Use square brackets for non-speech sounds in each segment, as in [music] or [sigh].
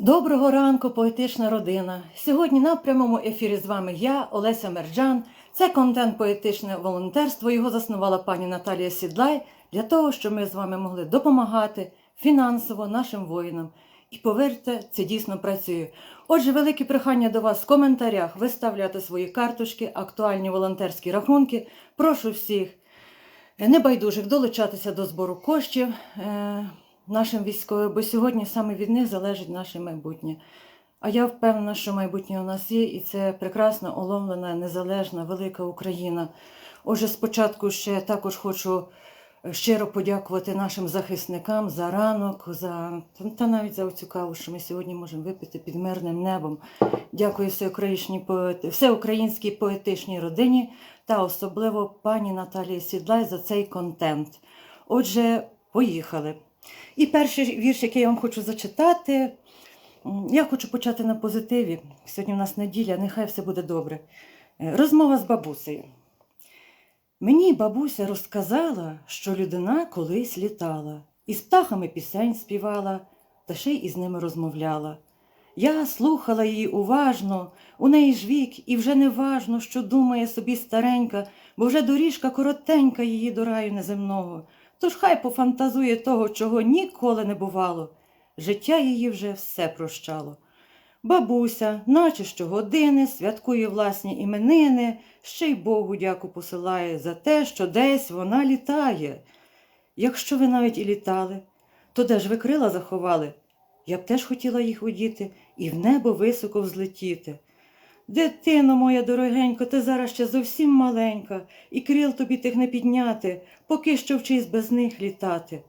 Доброго ранку, поетична родина. Сьогодні на прямому ефірі з вами я, Олеся Мерджан. Це контент поетичне волонтерство. Його заснувала пані Наталія Сідлай для того, щоб ми з вами могли допомагати фінансово нашим воїнам. І повірте, це дійсно працює. Отже, велике прохання до вас в коментарях виставляти свої карточки, актуальні волонтерські рахунки. Прошу всіх небайдужих долучатися до збору коштів е, нашим військовим, бо сьогодні саме від них залежить наше майбутнє. А я впевнена, що майбутнє у нас є, і це прекрасна, оломлена, незалежна, велика Україна. Отже, спочатку ще також хочу щиро подякувати нашим захисникам за ранок, за та навіть за цю каву, що ми сьогодні можемо випити під мирним небом. Дякую всеукраїнській всеукраїнській поетичній родині та особливо пані Наталії Сідлай за цей контент. Отже, поїхали. І перший вірш, який я вам хочу зачитати, я хочу почати на позитиві. Сьогодні в нас неділя, нехай все буде добре. Е, Розмова з бабусею. Мені бабуся розказала, що людина колись літала, і з птахами пісень співала, та ще й із ними розмовляла. Я слухала її уважно, у неї ж вік, і вже не важно, що думає собі старенька, бо вже доріжка коротенька її до раю неземного. Тож хай пофантазує того, чого ніколи не бувало. Життя її вже все прощало. Бабуся, наче щогодини, святкує власні іменини, ще й Богу дяку посилає за те, що десь вона літає. Якщо ви навіть і літали, то де ж ви крила заховали? Я б теж хотіла їх одіти і в небо високо взлетіти. Дитино моя дорогенько, ти зараз ще зовсім маленька, і крил тобі тих не підняти, поки що вчись без них літати.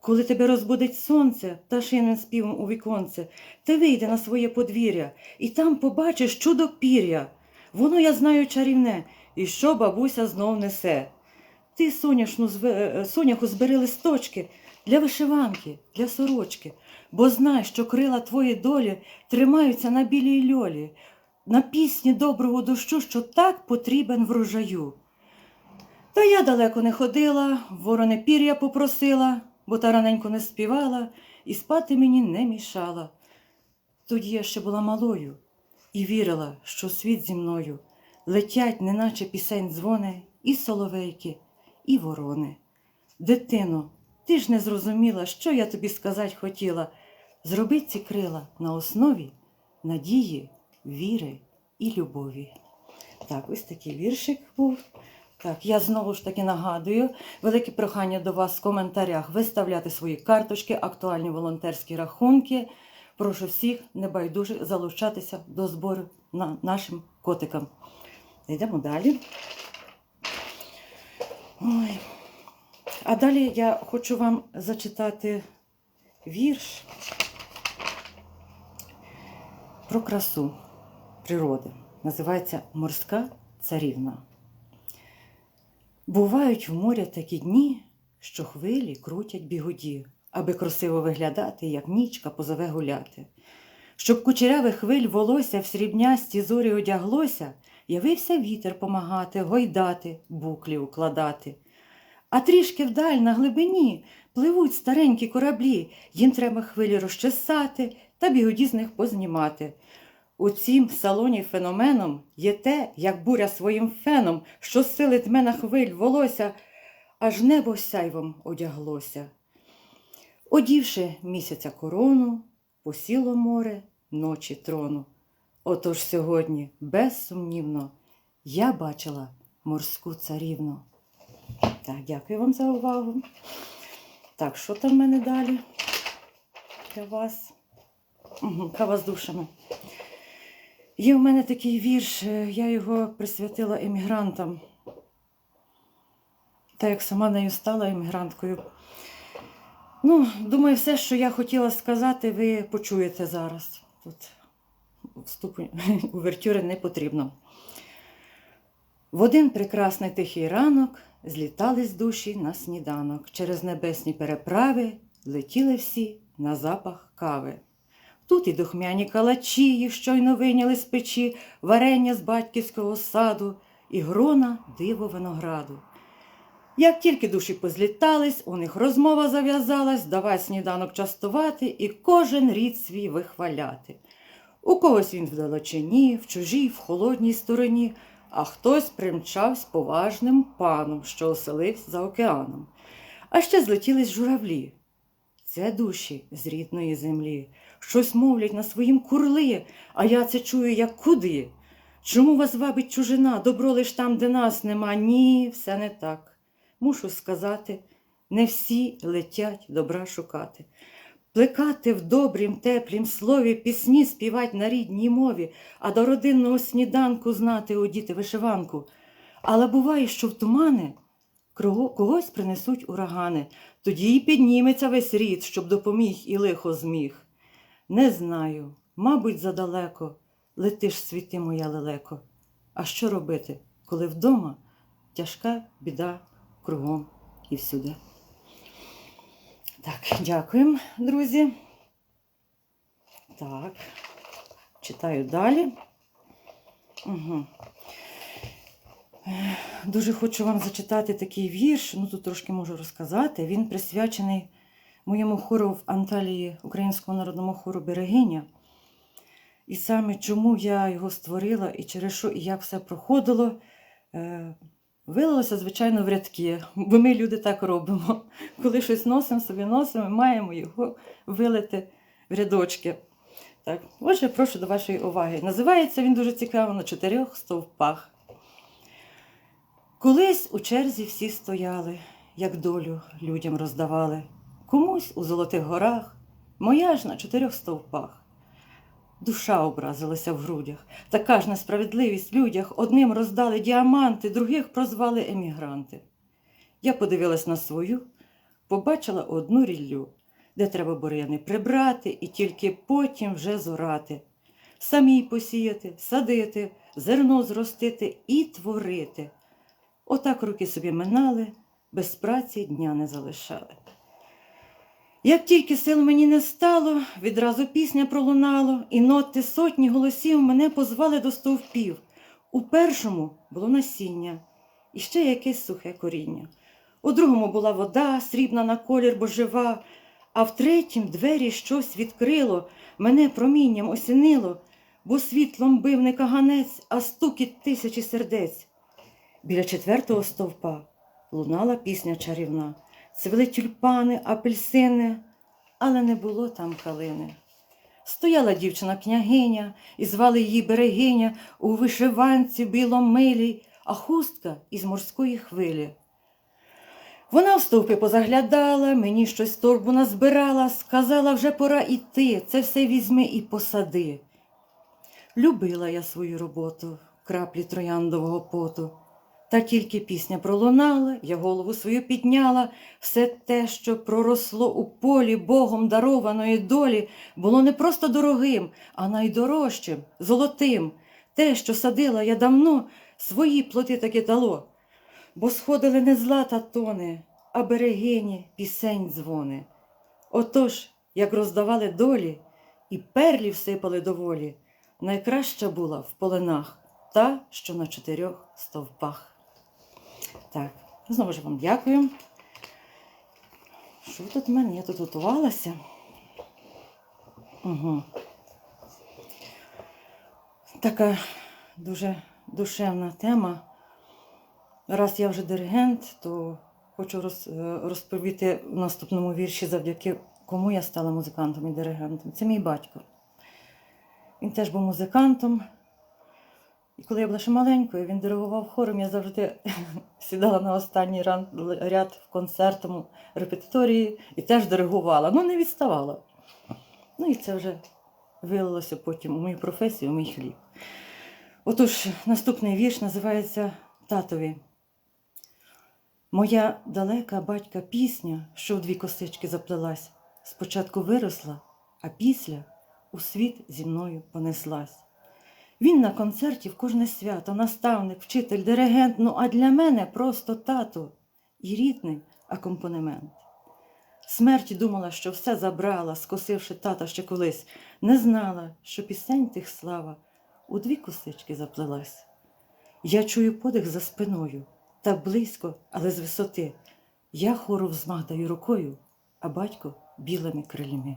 Коли тебе розбудить сонце пташиним співом у віконце, ти вийди на своє подвір'я, і там побачиш чудо пір'я. Воно, я знаю, чарівне, і що бабуся знов несе. Ти, соняшну, зве- е, соняху, збери листочки для вишиванки, для сорочки, бо знай, що крила твої долі тримаються на білій льолі, на пісні доброго дощу, що так потрібен врожаю. Та я далеко не ходила, ворони пір'я попросила, бо та раненько не співала і спати мені не мішала. Тоді я ще була малою і вірила, що світ зі мною летять, неначе пісень дзвони, і соловейки, і ворони. Дитино, ти ж не зрозуміла, що я тобі сказати хотіла. Зроби ці крила на основі надії, віри і любові. Так, ось такий віршик був. Так, я знову ж таки нагадую, велике прохання до вас в коментарях виставляти свої карточки, актуальні волонтерські рахунки. Прошу всіх небайдужих залучатися до збору на нашим котикам. Йдемо далі. Ой. А далі я хочу вам зачитати вірш про красу природи. Називається Морська царівна. Бувають в морі такі дні, що хвилі крутять бігуді, аби красиво виглядати, як нічка позове гуляти. Щоб кучерявих хвиль волосся в срібнясті зорі одяглося, явився вітер помагати, гойдати, буклі укладати. А трішки вдаль на глибині пливуть старенькі кораблі, їм треба хвилі розчесати та бігуді з них познімати. У цім салоні феноменом є те, як буря своїм феном, що сили тме на хвиль волосся, аж небо сяйвом одяглося. Одівши місяця корону, посіло море ночі трону. Отож сьогодні, безсумнівно, я бачила морську царівну. Так, дякую вам за увагу. Так, що там в мене далі для вас? Кава з душами. Є в мене такий вірш, е, я його присвятила емігрантам. Та як сама нею стала емігранткою. Ну, думаю, все, що я хотіла сказати, ви почуєте зараз. Тут вступу [laughs] увертюри не потрібно. В один прекрасний тихий ранок злітались душі на сніданок. Через небесні переправи летіли всі на запах кави. Тут і духмяні калачі, їх щойно вийняли з печі, варення з батьківського саду і грона диво винограду. Як тільки душі позлітались, у них розмова зав'язалась, давай сніданок частувати і кожен рід свій вихваляти. У когось він в далечині, в чужій, в холодній стороні, а хтось примчавсь поважним паном, що оселився за океаном. А ще злетілись журавлі. Це душі з рідної землі. Щось мовлять на своїм курли, а я це чую, як куди. Чому вас вабить чужина, добро лиш там, де нас нема? Ні, все не так. Мушу сказати, не всі летять добра шукати. Плекати в добрім, теплім слові, пісні співать на рідній мові, а до родинного сніданку знати одіти вишиванку. Але буває, що в тумани когось принесуть урагани, тоді й підніметься весь рід, щоб допоміг і лихо зміг. Не знаю, мабуть, задалеко летиш світи, моя лелеко. А що робити, коли вдома тяжка біда кругом і всюди? Так, дякуємо, друзі. Так, читаю далі. Угу. Дуже хочу вам зачитати такий вірш, ну тут трошки можу розказати. Він присвячений моєму хору в Анталії Українського народного хору Берегиня. І саме чому я його створила і через що і як все проходило, е, вилилося, звичайно, в рядки, бо ми люди так робимо. Коли щось носимо собі носимо, маємо його вилити в рядочки. Так, отже, прошу до вашої уваги. Називається він дуже цікаво на чотирьох стовпах. Колись у черзі всі стояли, як долю людям роздавали. Комусь у золотих горах, моя ж на чотирьох стовпах. Душа образилася в грудях, така ж несправедливість в людях. Одним роздали діаманти, других прозвали емігранти. Я подивилась на свою, побачила одну ріллю, де треба бур'яни прибрати і тільки потім вже зорати, самій посіяти, садити, зерно зростити і творити. Отак роки собі минали, без праці дня не залишали. Як тільки сил мені не стало, відразу пісня пролунало, і ноти сотні голосів мене позвали до стовпів. У першому було насіння і ще якесь сухе коріння. У другому була вода, срібна на колір, бо жива, а в третім двері щось відкрило, мене промінням осінило, бо світлом бив не каганець, а стукіт тисячі сердець. Біля четвертого стовпа лунала пісня чарівна. Цвіли тюльпани, апельсини, але не було там калини. Стояла дівчина княгиня, і звали її берегиня у вишиванці біломилій, а хустка із морської хвилі. Вона в стовпи позаглядала, мені щось торбу назбирала, сказала, вже пора іти, це все візьми і посади. Любила я свою роботу, краплі трояндового поту. Та тільки пісня пролунала, я голову свою підняла, все те, що проросло у полі Богом дарованої долі, було не просто дорогим, а найдорожчим, золотим. Те, що садила я давно, свої плоди таки дало. Бо сходили не злата тони, а берегині пісень дзвони. Отож, як роздавали долі, і перлі всипали доволі, найкраща була в полинах та, що на чотирьох стовпах. Так, знову ж вам дякую. Що тут в мене? Я тут готувалася. Угу. Така дуже душевна тема. Раз я вже диригент, то хочу е, розповісти в наступному вірші, завдяки кому я стала музикантом і диригентом. Це мій батько. Він теж був музикантом. Коли я була ще маленькою, він диригував хором, я завжди [laughs] сідала на останній ряд в концертному репетиторії і теж диригувала. Ну, не відставала. Ну і це вже вилилося потім у мою професію, у мій хліб. Отож, наступний вірш називається Татові. Моя далека батька пісня, що в дві косички заплелась, спочатку виросла, а після у світ зі мною понеслась. Він на концерті в кожне свято, наставник, вчитель, диригент, ну а для мене просто тато і рідний акомпанемент. Смерть думала, що все забрала, скосивши тата ще колись, не знала, що пісень тих слава у дві косички заплелась. Я чую подих за спиною, так близько, але з висоти. Я хору взмах даю рукою, а батько білими крилями.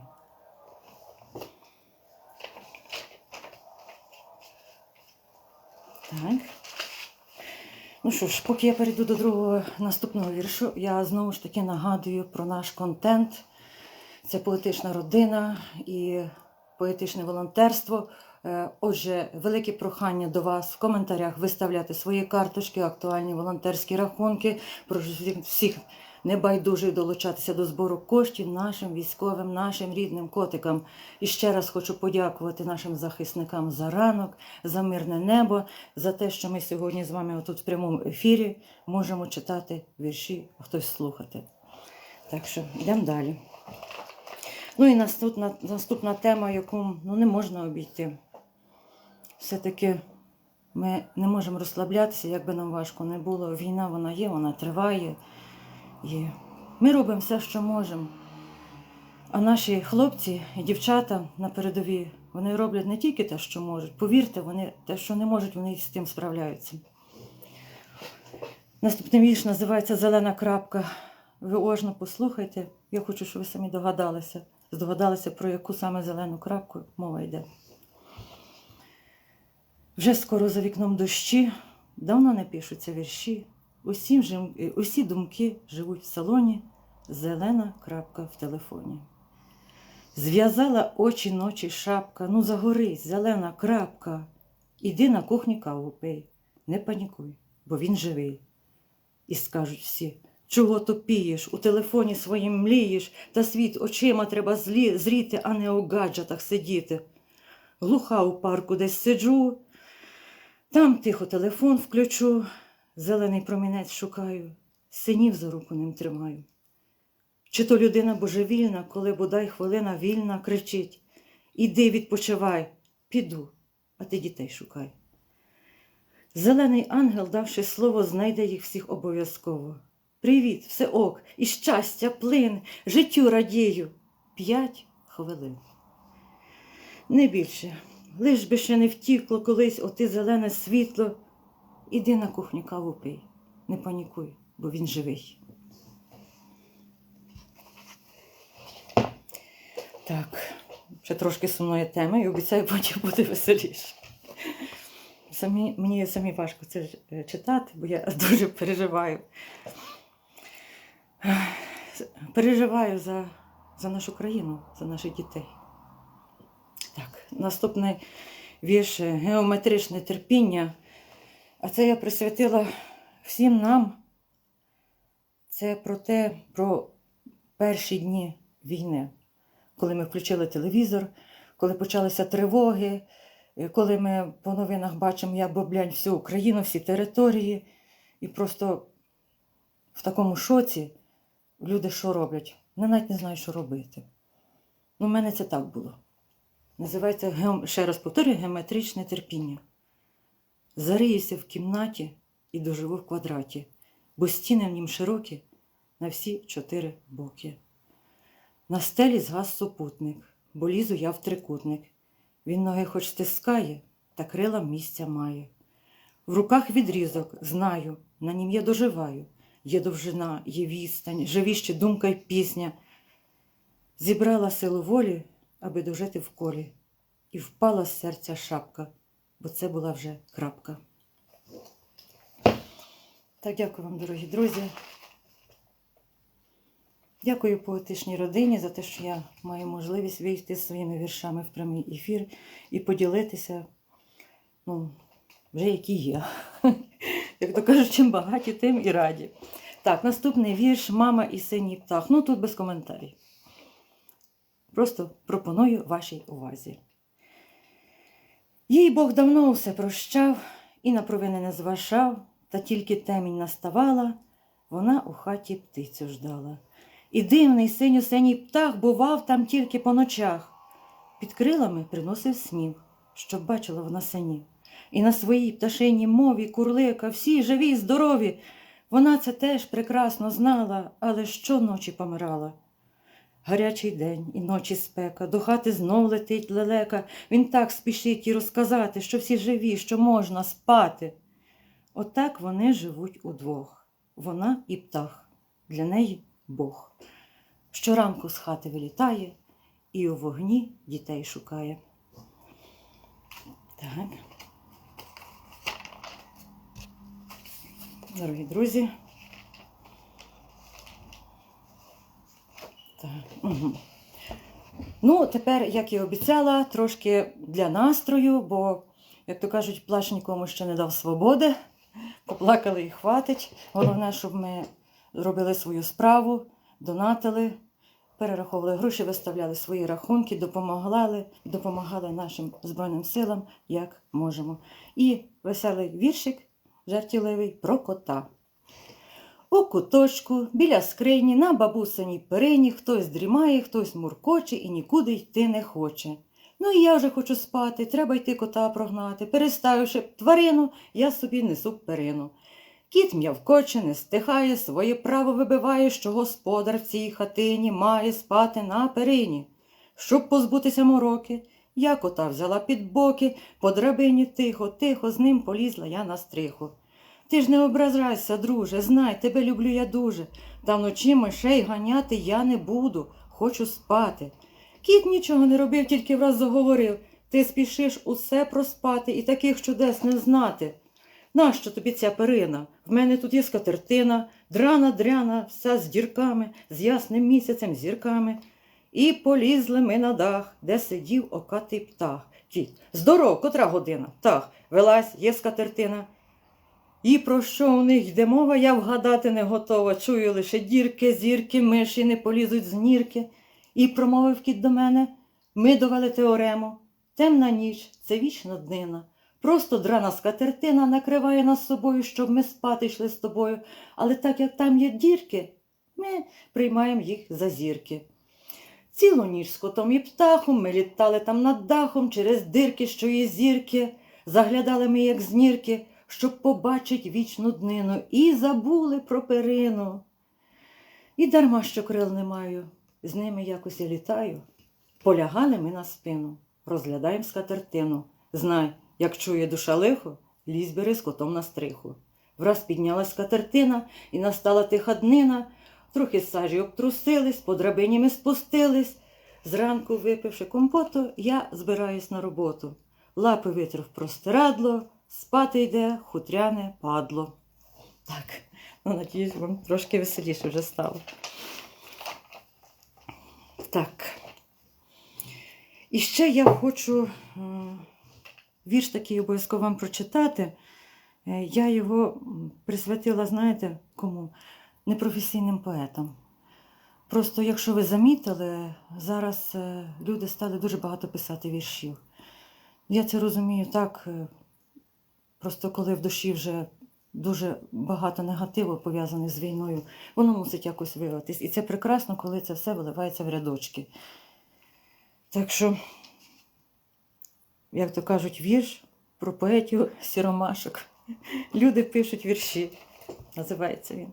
Так. Ну що ж, поки я перейду до другого наступного віршу, я знову ж таки нагадую про наш контент. Це поетична родина і поетичне волонтерство. Е, Отже, велике прохання до вас в коментарях виставляти свої карточки, актуальні волонтерські рахунки, про всіх небайдужих долучатися до збору коштів нашим військовим, нашим рідним котикам. І ще раз хочу подякувати нашим захисникам за ранок, за мирне небо, за те, що ми сьогодні з вами тут в прямому ефірі можемо читати вірші, хтось слухати. Так що йдемо далі. Ну і наступна, наступна тема, яку ну, не можна обійти. Все-таки ми не можемо розслаблятися, як би нам важко не було. Війна вона є, вона триває. І ми робимо все, що можемо. А наші хлопці і дівчата на передовій, вони роблять не тільки те, що можуть. Повірте, вони те, що не можуть, вони з тим справляються. Наступний вірш називається Зелена крапка. Ви уважно послухайте. Я хочу, щоб ви самі догадалися. Здогадалися, про яку саме зелену крапку мова йде. Вже скоро за вікном дощі, давно не пишуться вірші. Усі, жим- усі думки живуть в салоні, зелена крапка в телефоні. Зв'язала очі ночі шапка, ну загорись, зелена крапка. Іди на кухню каву пий, не панікуй, бо він живий. І скажуть всі, чого тупієш, у телефоні своїм млієш, та світ очима треба злі, зріти, а не у гаджетах сидіти. Глуха у парку десь сиджу, там тихо телефон включу, зелений промінець шукаю, синів за руку ним тримаю. Чи то людина божевільна, коли бодай хвилина вільна, кричить Іди відпочивай, піду, а ти дітей шукай. Зелений ангел, давши слово, знайде їх всіх обов'язково. Привіт, все ок, і щастя, плин, життю радію. П'ять хвилин. Не більше, лиш би ще не втікло колись оти зелене світло. Іди на кухню каву пий, не панікуй, бо він живий. Так, ще трошки сумної теми і обіцяю, потім буде веселіше. Самі, мені самі важко це е, читати, бо я [laughs] дуже переживаю. Переживаю за, за нашу країну, за наших дітей. Так, наступний вірш е, геометричне терпіння. А це я присвятила всім нам. Це про те, про перші дні війни, коли ми включили телевізор, коли почалися тривоги, е, коли ми по новинах бачимо, як боблять всю Україну, всі території, і просто в такому шоці люди що роблять? Вони навіть не знають, що робити. Ну, в мене це так було. Називається, ще раз повторюю, геометричне терпіння. Зариюся в кімнаті і доживу в квадраті, бо стіни в нім широкі на всі чотири боки. На стелі згас супутник, бо лізу я в трикутник. Він ноги хоч стискає, та крила місця має. В руках відрізок, знаю, на нім я доживаю. Є довжина, є відстань, живі ще думка й пісня. Зібрала силу волі, аби дожити в колі, і впала з серця шапка, бо це була вже крапка. Так, дякую вам, дорогі друзі. Дякую поетичній родині за те, що я маю можливість вийти з своїми віршами в прямий ефір і поділитися, ну, вже які є. [laughs] Як то кажуть, чим багаті, тим і раді. Так, наступний вірш Мама і синій птах. Ну тут без коментарів. Просто пропоную вашій увазі. Їй Бог давно все прощав і на провини не зважав, та тільки темінь наставала, вона у хаті птицю ждала. І дивний синьо-синій птах бував там тільки по ночах. Під крилами приносив сніг, щоб бачила вона синів. І на своїй пташиній мові курлика, всі живі, й здорові. Вона це теж прекрасно знала, але щоночі помирала. Гарячий день і ночі спека, до хати знов летить лелека. Він так спішить і розказати, що всі живі, що можна спати. Отак вони живуть удвох. Вона і птах, для неї Бог. Щоранку з хати вилітає і у вогні дітей шукає. Так. Дорогі друзі. Ну, тепер, як і обіцяла, трошки для настрою, бо, як то кажуть, плач нікому ще не дав свободи. Поплакали і хватить. Головне, щоб ми робили свою справу, донатили, перераховували гроші, виставляли свої рахунки, допомагали, допомагали нашим Збройним силам, як можемо. І веселий віршик жартівливий про кота. У куточку, біля скрині, на бабусиній перині хтось дрімає, хтось муркоче і нікуди йти не хоче. Ну і я вже хочу спати, треба йти кота прогнати. Переставивши тварину, я собі несу перину. Кіт м'явкоче, не стихає, своє право вибиває, що господар в цій хатині має спати на перині. Щоб позбутися мороки, я кота взяла під боки, по драбині тихо, тихо, з ним полізла я на стриху. Ти ж не ображайся, друже, знай, тебе люблю я дуже. Та вночі мишей ганяти я не буду, хочу спати. Кіт нічого не робив, тільки враз заговорив. Ти спішиш усе проспати і таких чудес не знати. Нащо тобі ця перина? В мене тут є скатертина, драна дряна, вся з дірками, з ясним місяцем зірками. І полізли ми на дах, де сидів окатий птах. Кіт, здоров, котра година? Так, велась, є скатертина. І про що у них йде мова, я вгадати не готова. Чую лише дірки, зірки, миші не полізуть з нірки. І промовив кіт до мене ми довели теорему. Темна ніч це вічна днина. Просто драна скатертина накриває нас собою, щоб ми спати йшли з тобою. Але так як там є дірки, ми приймаємо їх за зірки. Цілу ніч з котом і птахом ми літали там над дахом через дирки, що є зірки, заглядали ми, як знірки, щоб побачить вічну днину, і забули про перину. І дарма, що крил не маю, з ними якось я літаю. Полягали ми на спину, розглядаємо скатертину. Знай, як чує душа лихо, лізь бери з котом на стриху. Враз піднялась скатертина, і настала тиха днина. Трохи сажі обтрусились, по драбині ми спустились. Зранку, випивши компоту, я збираюсь на роботу. Лапи витрив простирадло, спати йде хутряне падло. Так, ну надіюсь, вам трошки веселіше вже стало. Так. І ще я хочу е, вірш такий обов'язково вам прочитати. Е, Я його присвятила, знаєте, кому? Непрофесійним поетам. Просто, якщо ви замітили, зараз е, люди стали дуже багато писати віршів. Я це розумію так, просто коли в душі вже дуже багато негативу пов'язаних з війною, воно мусить якось виявитись. І це прекрасно, коли це все виливається в рядочки. Так що, як то кажуть, вірш про поетів сіромашок. Люди пишуть вірші. Називається він.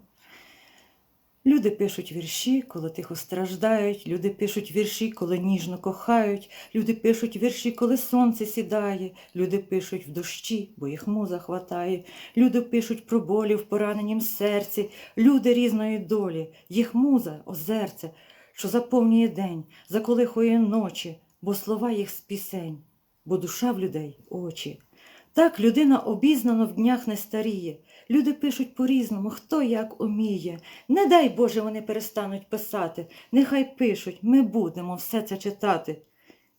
Люди пишуть вірші, коли тихо страждають, люди пишуть вірші, коли ніжно кохають, люди пишуть вірші, коли сонце сідає, люди пишуть в дощі, бо їх муза хватає, люди пишуть про болі в пораненім серці, люди різної долі, їх муза, озерце, що заповнює день, заколихує ночі, бо слова їх з пісень, бо душа в людей очі. Так людина обізнано в днях не старіє. Люди пишуть по-різному, хто як уміє. Не дай Боже, вони перестануть писати. Нехай пишуть, ми будемо все це читати.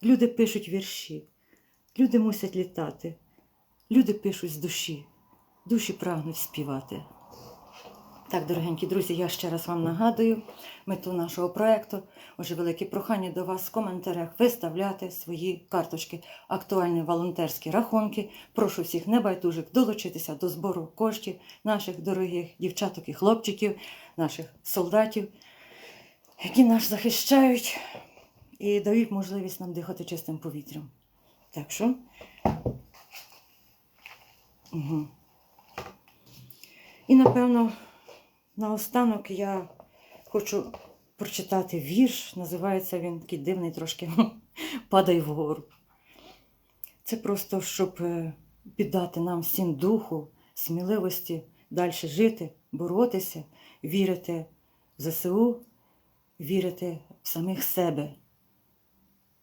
Люди пишуть вірші, люди мусять літати. Люди пишуть з душі, душі прагнуть співати. Так, дорогенькі друзі, я ще раз вам нагадую мету нашого проєкту. Отже, велике прохання до вас в коментарях виставляти свої карточки, актуальні волонтерські рахунки. Прошу всіх небайдужих долучитися до збору коштів наших дорогих дівчаток і хлопчиків, наших солдатів, які нас захищають і дають можливість нам дихати чистим повітрям. Так що. Угу. І напевно. Наостанок я хочу прочитати вірш, називається він такий дивний трошки [laughs] Падай вгору. Це просто, щоб е, піддати нам всім духу, сміливості далі жити, боротися, вірити в ЗСУ, вірити в самих себе,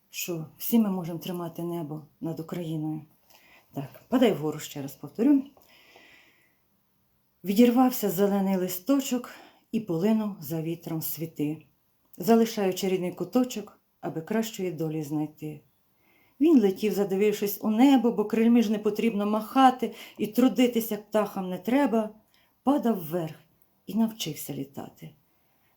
що всі ми можемо тримати небо над Україною. Так, падай вгору ще раз повторю. Відірвався зелений листочок і полинув за вітром світи, залишаючи рідний куточок, аби кращої долі знайти. Він летів, задивившись у небо, бо крильми ж не потрібно махати і трудитися птахам не треба, падав вверх і навчився літати.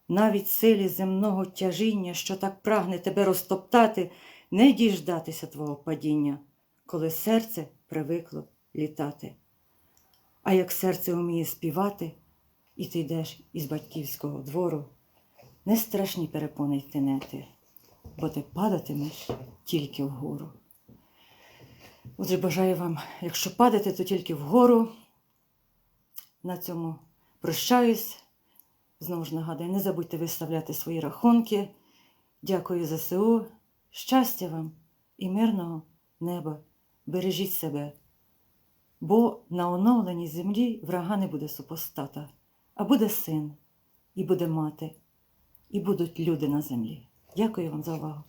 Навіть силі земного тяжіння, що так прагне тебе розтоптати, не діждатися твого падіння, коли серце привикло літати. А як серце вміє співати, і ти йдеш із батьківського двору, не страшні перепони й тинети, бо ти падатимеш тільки вгору. Отже, бажаю вам, якщо падати, то тільки вгору. На цьому прощаюсь. Знову ж нагадую, не забудьте виставляти свої рахунки. Дякую ЗСУ. Щастя вам і мирного неба. Бережіть себе, бо на оновленій землі врага не буде супостата, а буде син, і буде мати, і будуть люди на землі. Дякую вам за увагу.